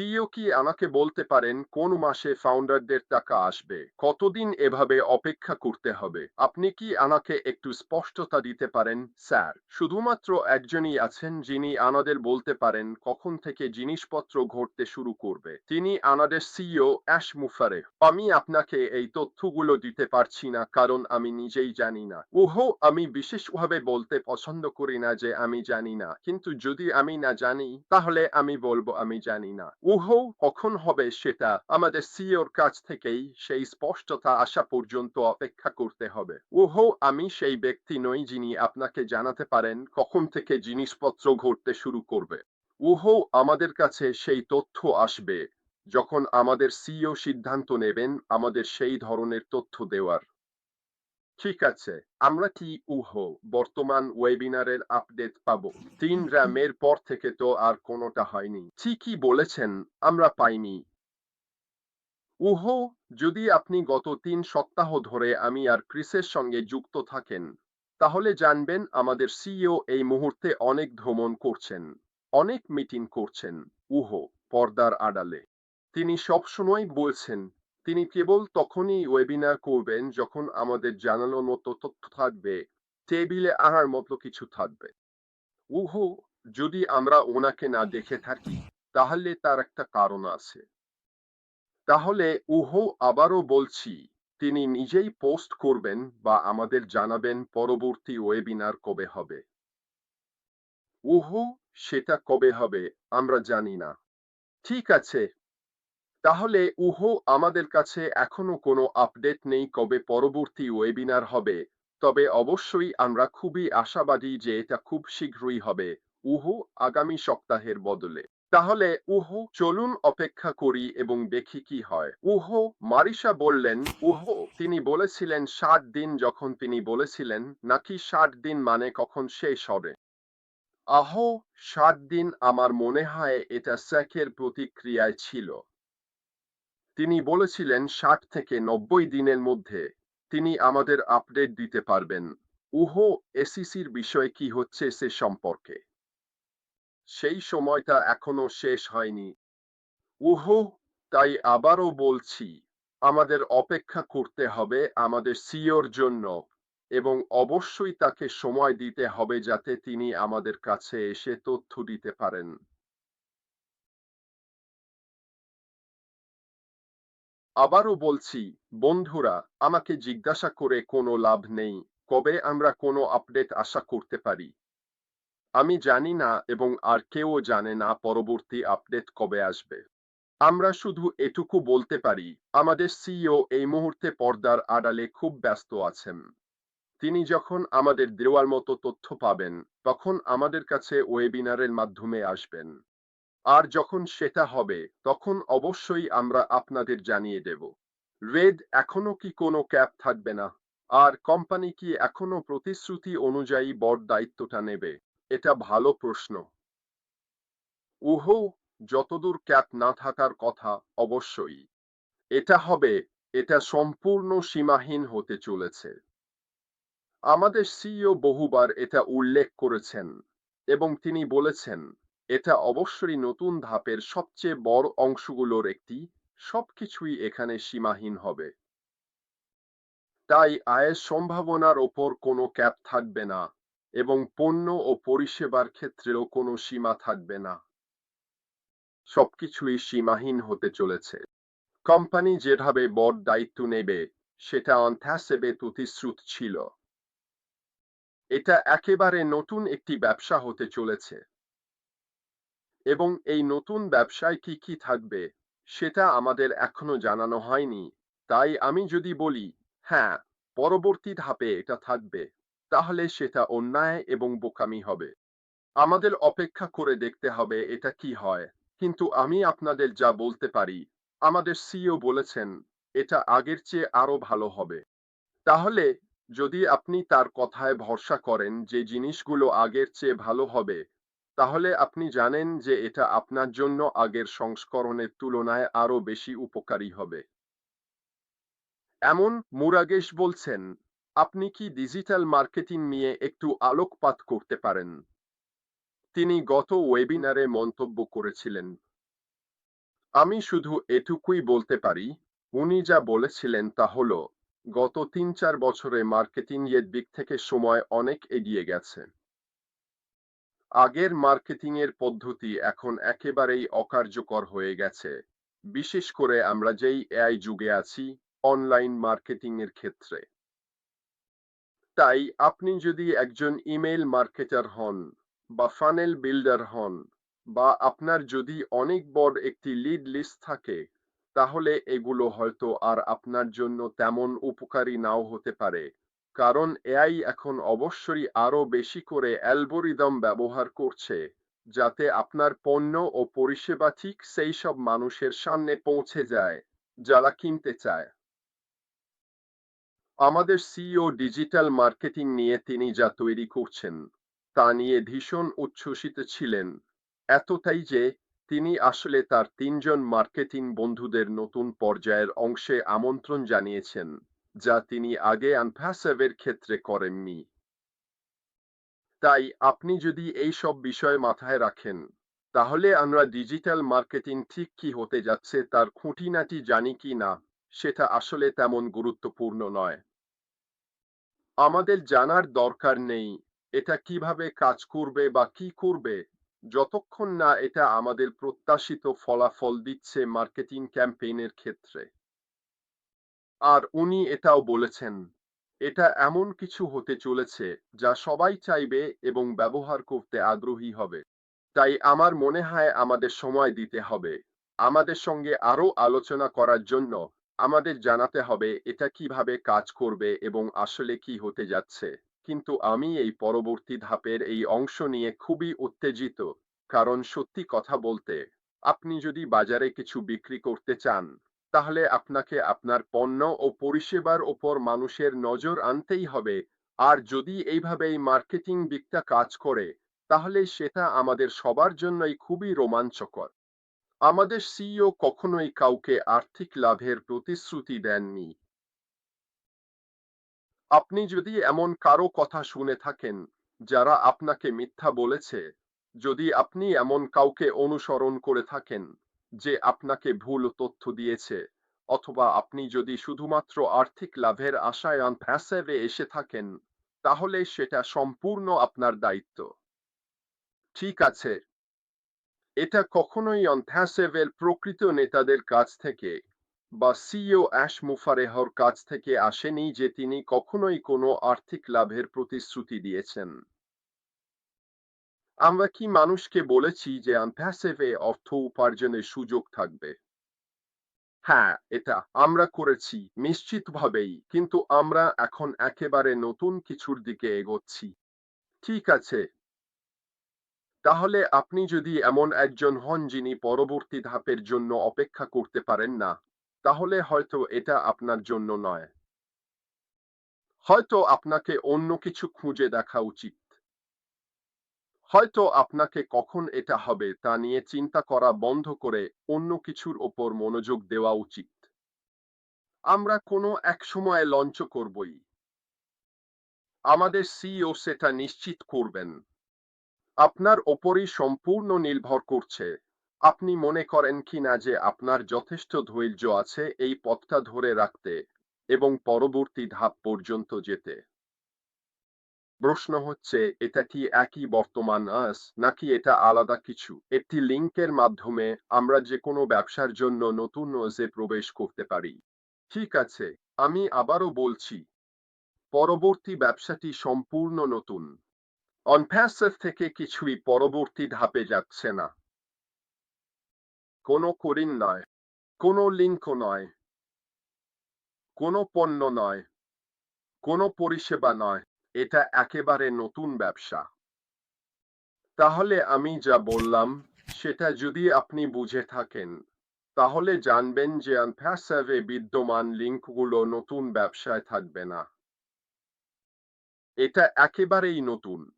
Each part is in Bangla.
সিইও কি আমাকে বলতে পারেন কোন মাসে ফাউন্ডারদের টাকা আসবে? কতদিন এভাবে অপেক্ষা করতে হবে? আপনি কি আমাকে একটু স্পষ্টতা দিতে পারেন, স্যার? শুধুমাত্র একজনই আছেন যিনি আমাদের বলতে পারেন কখন থেকে জিনিসপত্র ঘটতে শুরু করবে। তিনি আমাদের সিইও অ্যাশ মুফারে। আমি আপনাকে এই তথ্যগুলো দিতে পারছি না, কারণ আমি নিজেই জানি না। ওহো আমি বিশেষভাবে বলতে পছন্দ করি না যে আমি জানি না। কিন্তু যদি আমি না জানি, তাহলে আমি বলব আমি জানি না। উহো কখন হবে সেটা আমাদের সিওর কাছ থেকেই সেই স্পষ্টতা আসা পর্যন্ত অপেক্ষা করতে হবে। উহো আমি সেই ব্যক্তি নই যিনি আপনাকে জানাতে পারেন কখন থেকে জিনিসপত্র ঘটতে শুরু করবে। উহো আমাদের কাছে সেই তথ্য আসবে। যখন আমাদের সিও সিদ্ধান্ত নেবেন আমাদের সেই ধরনের তথ্য দেওয়ার। ঠিক আছে, আমরা কি উহো, বর্তমান ওয়েবিনারের আপডেট পাবো? তিন র্যামের পর থেকে তো আর কোনোটা হয়নি। ঠিকই বলেছেন, আমরা পাইনি। উহো, যদি আপনি গত তিন সপ্তাহ ধরে আমি আর ক্রিসের সঙ্গে যুক্ত থাকেন, তাহলে জানবেন আমাদের সিইও এই মুহূর্তে অনেক ভ্রমণ করছেন, অনেক মিটিং করছেন, উহ, পর্দার আড়ালে। তিনি সবসময় বলছেন তিনি কেবল তখনই ওয়েবিনার করবেন যখন আমাদের জানানোর মতো তথ্য থাকবে, টেবিলে আনার মতো কিছু থাকবে। উহু, যদি আমরা ওনাকে না দেখে থাকি, তাহলে তার একটা কারণ আছে। তাহলে উহু আবারও বলছি, তিনি নিজেই পোস্ট করবেন বা আমাদের জানাবেন পরবর্তী ওয়েবিনার কবে হবে। উহু, সেটা কবে হবে, আমরা জানি না। ঠিক আছে তাহলে উহো আমাদের কাছে এখনও কোনো আপডেট নেই কবে পরবর্তী ওয়েবিনার হবে। তবে অবশ্যই আমরা খুবই আশাবাদী যে এটা খুব শীঘ্রই হবে, উহো আগামী সপ্তাহের বদলে। তাহলে উহো চলুন অপেক্ষা করি এবং দেখি কি হয়। উহো মারিসা বললেন, উহো, তিনি বলেছিলেন ষাট দিন যখন তিনি বলেছিলেন, নাকি ষাট দিন মানে কখন শেষ হবে? আহো, ষাট দিন আমার মনে হয় এটা স্যাকের প্রতিক্রিয়ায় ছিল। তিনি বলেছিলেন, ষাট থেকে নব্বই দিনের মধ্যে তিনি আমাদের আপডেট দিতে পারবেন। উহো, এসিসির বিষয়ে কি হচ্ছে সে সম্পর্কে? সেই সময়টা এখনও শেষ হয়নি। উহো, তাই আবারও বলছি, আমাদের অপেক্ষা করতে হবে আমাদের সিওর জন্য এবং অবশ্যই তাকে সময় দিতে হবে যাতে তিনি আমাদের কাছে এসে তথ্য দিতে পারেন। আবারও বলছি, বন্ধুরা, আমাকে জিজ্ঞাসা করে কোনো লাভ নেই, কবে আমরা কোনো আপডেট আশা করতে পারি? আমি জানি না এবং আর কেউ জানে না পরবর্তী আপডেট কবে আসবে। আমরা শুধু এটুকু বলতে পারি, আমাদের সিইও এই মুহূর্তে পর্দার আড়ালে খুব ব্যস্ত আছেন। তিনি যখন আমাদের দেওয়ার মতো তথ্য পাবেন, তখন আমাদের কাছে ওয়েবিনারের মাধ্যমে আসবেন। আর যখন সেটা হবে, তখন অবশ্যই আমরা আপনাদের জানিয়ে দেব। রেড এখনও কি কোনো ক্যাপ থাকবে না? আর কোম্পানি কি এখনও প্রতিশ্রুতি অনুযায়ী বড় দায়িত্বটা নেবে? এটা ভালো প্রশ্ন। উহো, যতদূর ক্যাপ না থাকার কথা অবশ্যই। এটা হবে, এটা সম্পূর্ণ সীমাহীন হতে চলেছে। আমাদের সিইও বহুবার এটা উল্লেখ করেছেন এবং তিনি বলেছেন এটা অবশ্যই নতুন ধাপের সবচেয়ে বড় অংশগুলোর একটি, সবকিছুই এখানে সীমাহীন হবে। তাই আয়ের সম্ভাবনার ওপর কোনো ক্যাপ থাকবে না এবং পণ্য ও পরিষেবার ক্ষেত্রেও কোনো সীমা থাকবে না। সবকিছুই সীমাহীন হতে চলেছে। কোম্পানি যেভাবে বড় দায়িত্ব নেবে, সেটা অন্থ্যাসেবে প্রতিশ্রুত ছিল। এটা একেবারে নতুন একটি ব্যবসা হতে চলেছে। এবং এই নতুন ব্যবসায় কি কি থাকবে, সেটা আমাদের এখনও জানানো হয়নি। তাই আমি যদি বলি হ্যাঁ পরবর্তী ধাপে এটা থাকবে, তাহলে সেটা অন্যায় এবং বোকামি হবে। আমাদের অপেক্ষা করে দেখতে হবে এটা কি হয়। কিন্তু আমি আপনাদের যা বলতে পারি, আমাদের সিইও বলেছেন, এটা আগের চেয়ে আরও ভালো হবে। তাহলে, যদি আপনি তার কথায় ভরসা করেন যে জিনিসগুলো আগের চেয়ে ভালো হবে তাহলে আপনি জানেন যে এটা আপনার জন্য আগের সংস্করণের তুলনায় আরও বেশি উপকারী হবে। এমন মুরাগেশ বলছেন, আপনি কি ডিজিটাল মার্কেটিং নিয়ে একটু আলোকপাত করতে পারেন? তিনি গত ওয়েবিনারে মন্তব্য করেছিলেন। আমি শুধু এটুকুই বলতে পারি, উনি যা বলেছিলেন তা হল, গত তিন চার বছরে মার্কেটিং এর দিক থেকে সময় অনেক এগিয়ে গেছে। আগের মার্কেটিং এর পদ্ধতি এখন একেবারেই অকার্যকর হয়ে গেছে। বিশেষ করে আমরা যেই এআই যুগে আছি, অনলাইন মার্কেটিং এর ক্ষেত্রে। তাই আপনি যদি একজন ইমেল মার্কেটার হন বা ফানেল বিল্ডার হন বা আপনার যদি অনেক বড় একটি লিড লিস্ট থাকে, তাহলে এগুলো হয়তো আর আপনার জন্য তেমন উপকারী নাও হতে পারে। কারণ এআই এখন অবশ্যই আরও বেশি করে অ্যালগোরিদম ব্যবহার করছে, যাতে আপনার পণ্য ও পরিষেবা ঠিক সেই সব মানুষের সামনে পৌঁছে যায়, যারা কিনতে চায়। আমাদের সিইও ডিজিটাল মার্কেটিং নিয়ে তিনি যা তৈরি করছেন, তা নিয়ে ভীষণ উচ্ছ্বসিত ছিলেন। এতটাই যে তিনি আসলে তার তিনজন মার্কেটিং বন্ধুদের নতুন পর্যায়ের অংশে আমন্ত্রণ জানিয়েছেন। যা তিনি আগে আনফ্যাসেভের ক্ষেত্রে করেননি। তাই আপনি যদি এই সব বিষয় মাথায় রাখেন, তাহলে আমরা ডিজিটাল মার্কেটিং ঠিক কি হতে যাচ্ছে তার খুঁটিনাটি জানি কি না, সেটা আসলে তেমন গুরুত্বপূর্ণ নয়। আমাদের জানার দরকার নেই, এটা কীভাবে কাজ করবে বা কি করবে, যতক্ষণ না এটা আমাদের প্রত্যাশিত ফলাফল দিচ্ছে মার্কেটিং ক্যাম্পেইনের ক্ষেত্রে। আর উনি এটাও বলেছেন, এটা এমন কিছু হতে চলেছে যা সবাই চাইবে এবং ব্যবহার করতে আগ্রহী হবে। তাই আমার মনে হয় আমাদের সময় দিতে হবে। আমাদের সঙ্গে আরও আলোচনা করার জন্য আমাদের জানাতে হবে এটা কীভাবে কাজ করবে এবং আসলে কি হতে যাচ্ছে। কিন্তু আমি এই পরবর্তী ধাপের এই অংশ নিয়ে খুবই উত্তেজিত, কারণ সত্যি কথা বলতে, আপনি যদি বাজারে কিছু বিক্রি করতে চান তাহলে আপনাকে আপনার পণ্য ও পরিষেবার ওপর মানুষের নজর আনতেই হবে। আর যদি এইভাবেই মার্কেটিং দিকটা কাজ করে, তাহলে সেটা আমাদের সবার জন্যই খুবই রোমাঞ্চকর। আমাদের সিইও কখনোই কাউকে আর্থিক লাভের প্রতিশ্রুতি দেননি। আপনি যদি এমন কারও কথা শুনে থাকেন, যারা আপনাকে মিথ্যা বলেছে, যদি আপনি এমন কাউকে অনুসরণ করে থাকেন যে আপনাকে ভুল তথ্য দিয়েছে, অথবা আপনি যদি শুধুমাত্র আর্থিক লাভের আশায় আনফ্যাসেভে এসে থাকেন, তাহলে সেটা সম্পূর্ণ আপনার দায়িত্ব। ঠিক আছে। এটা কখনোই অনথ্যাসেভের প্রকৃত নেতাদের কাছ থেকে, বা সিও অ্যাশ মুফারেহর কাছ থেকে আসেনি যে তিনি কখনোই কোনো আর্থিক লাভের প্রতিশ্রুতি দিয়েছেন। আমরা কি মানুষকে বলেছি যে আনপ্যাসেভে অর্থ উপার্জনের সুযোগ থাকবে? হ্যাঁ এটা আমরা করেছি, নিশ্চিতভাবেই। কিন্তু আমরা এখন একেবারে নতুন কিছুর দিকে এগোচ্ছি। ঠিক আছে। তাহলে আপনি যদি এমন একজন হন যিনি পরবর্তী ধাপের জন্য অপেক্ষা করতে পারেন না, তাহলে হয়তো এটা আপনার জন্য নয়। হয়তো আপনাকে অন্য কিছু খুঁজে দেখা উচিত। হয়তো আপনাকে কখন এটা হবে তা নিয়ে চিন্তা করা বন্ধ করে অন্য কিছুর ওপর মনোযোগ দেওয়া উচিত। আমরা কোনো এক সময়ে লঞ্চ করবই। আমাদের সিইও সেটা নিশ্চিত করবেন। আপনার ওপরই সম্পূর্ণ নির্ভর করছে। আপনি মনে করেন কিনা যে আপনার যথেষ্ট ধৈর্য আছে এই পথটা ধরে রাখতে এবং পরবর্তী ধাপ পর্যন্ত যেতে। প্রশ্ন হচ্ছে এটা কি একই বর্তমান আস, নাকি এটা আলাদা কিছু? একটি লিঙ্কের মাধ্যমে আমরা যে কোনো ব্যবসার জন্য নতুন ওজে প্রবেশ করতে পারি। ঠিক আছে, আমি আবারও বলছি, পরবর্তী ব্যবসাটি সম্পূর্ণ নতুন। অনপ্যাসিভ থেকে কিছুই পরবর্তী ধাপে যাচ্ছে না। কোনো করিন নয়, কোনো লিঙ্ক নয়, কোনো পণ্য নয়, কোনো পরিষেবা নয়। এটা একেবারে নতুন ব্যবসা। তাহলে আমি যা বললাম, সেটা যদি আপনি বুঝে থাকেন, তাহলে জানবেন যে আনফ্যাসেভে বিদ্যমান লিঙ্কগুলো নতুন ব্যবসায় থাকবে না। এটা একেবারেই নতুন।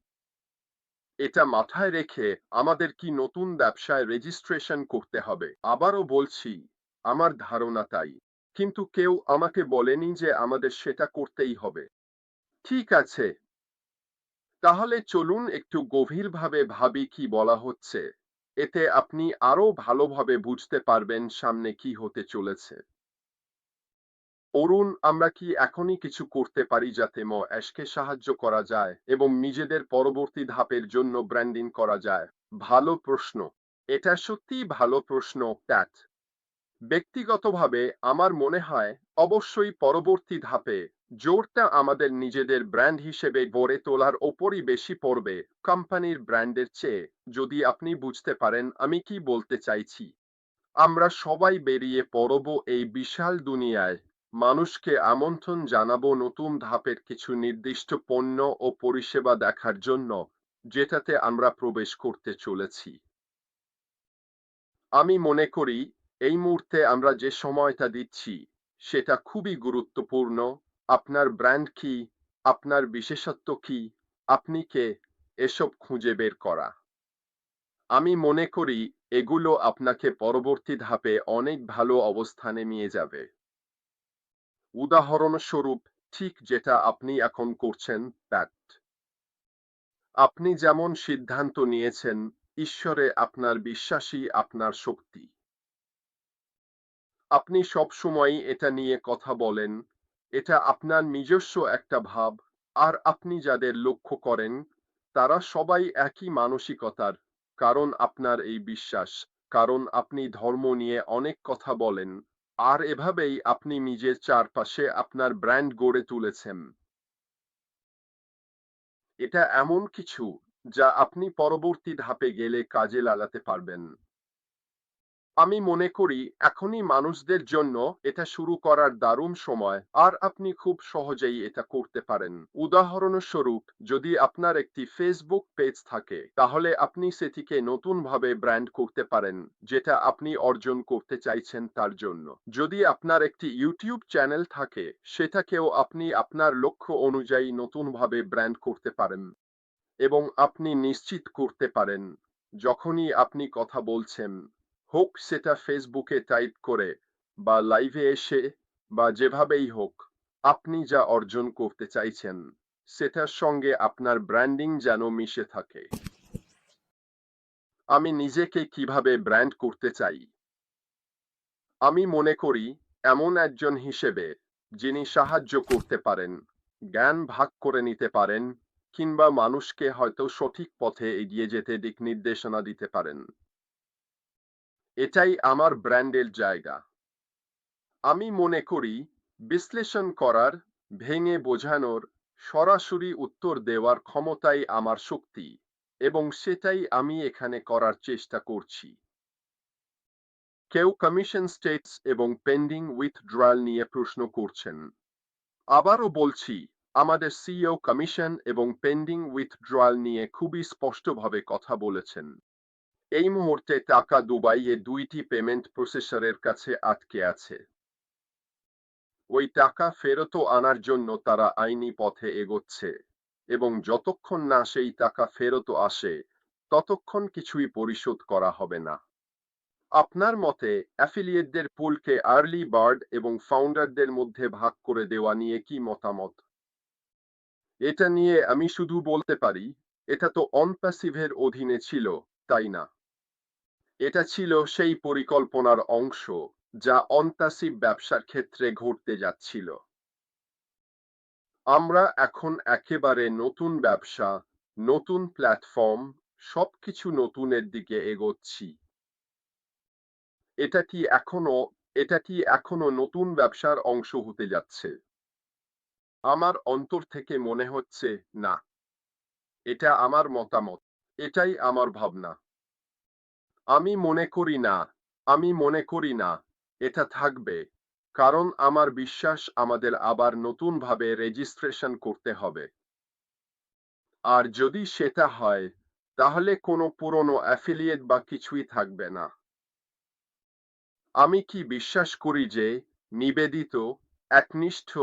এটা মাথায় রেখে আমাদের কি নতুন ব্যবসায় রেজিস্ট্রেশন করতে হবে? আবারও বলছি, আমার ধারণা তাই। কিন্তু কেউ আমাকে বলেনি যে আমাদের সেটা করতেই হবে। ঠিক আছে। তাহলে চলুন একটু গভীরভাবে ভাবি কি বলা হচ্ছে। এতে আপনি আরও ভালোভাবে বুঝতে পারবেন সামনে কি হতে চলেছে। অরুণ, আমরা কি এখনই কিছু করতে পারি যাতে ম অ্যাশকে সাহায্য করা যায় এবং নিজেদের পরবর্তী ধাপের জন্য ব্র্যান্ডিং করা যায়? ভালো প্রশ্ন। এটা সত্যিই ভালো প্রশ্ন ট্যাট ব্যক্তিগতভাবে আমার মনে হয় অবশ্যই পরবর্তী ধাপে জোরটা আমাদের নিজেদের ব্র্যান্ড হিসেবে গড়ে তোলার ওপরই বেশি পড়বে কোম্পানির ব্র্যান্ডের চেয়ে। যদি আপনি বুঝতে পারেন আমি কি বলতে চাইছি। আমরা সবাই বেরিয়ে পড়ব এই বিশাল দুনিয়ায়। মানুষকে আমন্ত্রণ জানাব নতুন ধাপের কিছু নির্দিষ্ট পণ্য ও পরিষেবা দেখার জন্য, যেটাতে আমরা প্রবেশ করতে চলেছি। আমি মনে করি, এই মুহূর্তে আমরা যে সময়টা দিচ্ছি সেটা খুবই গুরুত্বপূর্ণ। আপনার ব্র্যান্ড কি? আপনার বিশেষত্ব কি? আপনি কে? এসব খুঁজে বের করা। আমি মনে করি এগুলো আপনাকে পরবর্তী ধাপে অনেক ভালো অবস্থানে নিয়ে যাবে। উদাহরণস্বরূপ, ঠিক যেটা আপনি এখন করছেন, প্যাট। আপনি যেমন সিদ্ধান্ত নিয়েছেন, ঈশ্বরে আপনার বিশ্বাসী আপনার শক্তি। আপনি সবসময়ই এটা নিয়ে কথা বলেন। এটা আপনার নিজস্ব একটা ভাব। আর আপনি যাদের লক্ষ্য করেন, তারা সবাই একই মানসিকতার। কারণ আপনার এই বিশ্বাস, কারণ আপনি ধর্ম নিয়ে অনেক কথা বলেন। আর এভাবেই আপনি নিজের চারপাশে আপনার ব্র্যান্ড গড়ে তুলেছেন। এটা এমন কিছু, যা আপনি পরবর্তী ধাপে গেলে কাজে লাগাতে পারবেন। আমি মনে করি, এখনই মানুষদের জন্য এটা শুরু করার দারুণ সময়। আর আপনি খুব সহজেই এটা করতে পারেন। উদাহরণস্বরূপ, যদি আপনার একটি ফেসবুক পেজ থাকে, তাহলে আপনি সেটিকে নতুনভাবে ব্র্যান্ড করতে পারেন, যেটা আপনি অর্জন করতে চাইছেন তার জন্য। যদি আপনার একটি ইউটিউব চ্যানেল থাকে, সেটাকেও আপনি আপনার লক্ষ্য অনুযায়ী নতুনভাবে ব্র্যান্ড করতে পারেন এবং আপনি নিশ্চিত করতে পারেন, যখনই আপনি কথা বলছেন। হোক সেটা ফেসবুকে টাইপ করে, বা লাইভে এসে, বা যেভাবেই হোক, আপনি যা অর্জন করতে চাইছেন, সেটার সঙ্গে আপনার ব্র্যান্ডিং যেন মিশে থাকে। আমি নিজেকে কীভাবে ব্র্যান্ড করতে চাই? আমি মনে করি, এমন একজন হিসেবে, যিনি সাহায্য করতে পারেন, জ্ঞান ভাগ করে নিতে পারেন, কিংবা মানুষকে হয়তো সঠিক পথে এগিয়ে যেতে দিক নির্দেশনা দিতে পারেন। এটাই আমার ব্র্যান্ডের জায়গা। আমি মনে করি, বিশ্লেষণ করার, ভেঙে বোঝানোর, সরাসরি উত্তর দেওয়ার ক্ষমতাই আমার শক্তি, এবং সেটাই আমি এখানে করার চেষ্টা করছি। কেউ কমিশন স্টেটস এবং পেন্ডিং উইথড্রয়াল নিয়ে প্রশ্ন করছেন। আবারও বলছি, আমাদের সিইও কমিশন এবং পেন্ডিং উইথড্রয়াল নিয়ে খুবই স্পষ্টভাবে কথা বলেছেন। এই মুহূর্তে টাকা দুবাইয়ে দুইটি পেমেন্ট প্রসেসরের কাছে আটকে আছে। ওই টাকা ফেরত আনার জন্য তারা আইনি পথে এগোচ্ছে এবং যতক্ষণ না সেই টাকা ফেরত আসে, ততক্ষণ কিছুই পরিশোধ করা হবে না। আপনার মতে, অ্যাফিলিয়েটদের পুলকে আর্লি বার্ড এবং ফাউন্ডারদের মধ্যে ভাগ করে দেওয়া নিয়ে কি মতামত? এটা নিয়ে আমি শুধু বলতে পারি, এটা তো অনপ্যাসিভের অধীনে ছিল, তাই না? এটা ছিল সেই পরিকল্পনার অংশ যা অনপ্যাসিভ ব্যবসার ক্ষেত্রে ঘটতে যাচ্ছিল। আমরা এখন একেবারে নতুন ব্যবসা, নতুন প্ল্যাটফর্ম, সবকিছু নতুনের দিকে এগোচ্ছি। এটা কি এখনও, এটা কি এখনও নতুন ব্যবসার অংশ হতে যাচ্ছে? আমার অন্তর থেকে মনে হচ্ছে না। এটা আমার মতামত। এটাই আমার ভাবনা। আমি মনে করি না, আমি মনে করি না, এটা থাকবে। কারণ আমার বিশ্বাস আমাদের আবার নতুনভাবে রেজিস্ট্রেশন করতে হবে। আর যদি সেটা হয়, তাহলে কোনো পুরনো অ্যাফিলিয়েট বা কিছুই থাকবে না। আমি কি বিশ্বাস করি যে নিবেদিত, একনিষ্ঠ,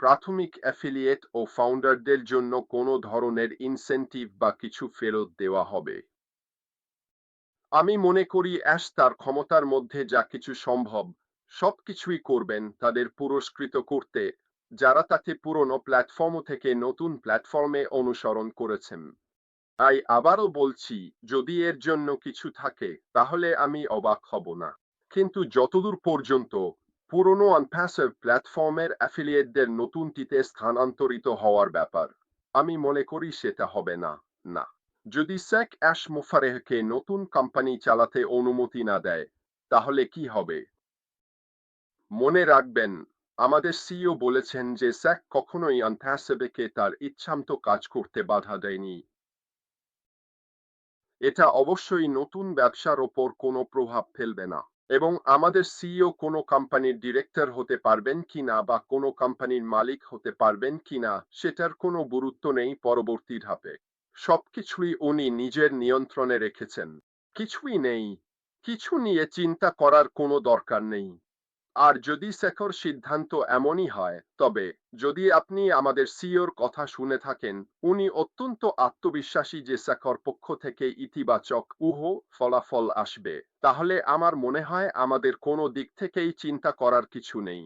প্রাথমিক অ্যাফিলিয়েট ও ফাউন্ডারদের জন্য কোনো ধরনের ইনসেন্টিভ বা কিছু ফেরত দেওয়া হবে? আমি মনে করি অ্যাশ তার ক্ষমতার মধ্যে যা কিছু সম্ভব, সবকিছুই করবেন তাদের পুরস্কৃত করতে, যারা তাকে পুরনো প্ল্যাটফর্ম থেকে নতুন প্ল্যাটফর্মে অনুসরণ করেছেন। তাই আবারও বলছি, যদি এর জন্য কিছু থাকে, তাহলে আমি অবাক হব না। কিন্তু যতদূর পর্যন্ত পুরনো আনপ্যাসিভ প্ল্যাটফর্মের অ্যাফিলিয়েটদের নতুনটিতে স্থানান্তরিত হওয়ার ব্যাপার, আমি মনে করি সেটা হবে না না। যদি সেক অ্যাশ মুফারেহকে নতুন কোম্পানি চালাতে অনুমতি না দেয়, তাহলে কি হবে? মনে রাখবেন, আমাদের সিইও বলেছেন যে স্যাক কখনোই আনপ্যাসিভকে তার ইচ্ছামতো কাজ করতে বাধা দেয়নি। এটা অবশ্যই নতুন ব্যবসার ওপর কোনো প্রভাব ফেলবে না এবং আমাদের সিইও কোনো কোম্পানির ডিরেক্টর হতে পারবেন কিনা বা কোনো কোম্পানির মালিক হতে পারবেন কিনা সেটার কোনো গুরুত্ব নেই পরবর্তী ধাপে। সবকিছুই উনি নিজের নিয়ন্ত্রণে রেখেছেন। কিছুই নেই। কিছু নিয়ে চিন্তা করার কোনো দরকার নেই। আর যদি শেখর সিদ্ধান্ত এমনই হয়, তবে যদি আপনি আমাদের সিওর কথা শুনে থাকেন, উনি অত্যন্ত আত্মবিশ্বাসী যে শেখর পক্ষ থেকে ইতিবাচক উহ ফলাফল আসবে, তাহলে আমার মনে হয় আমাদের কোনো দিক থেকেই চিন্তা করার কিছু নেই।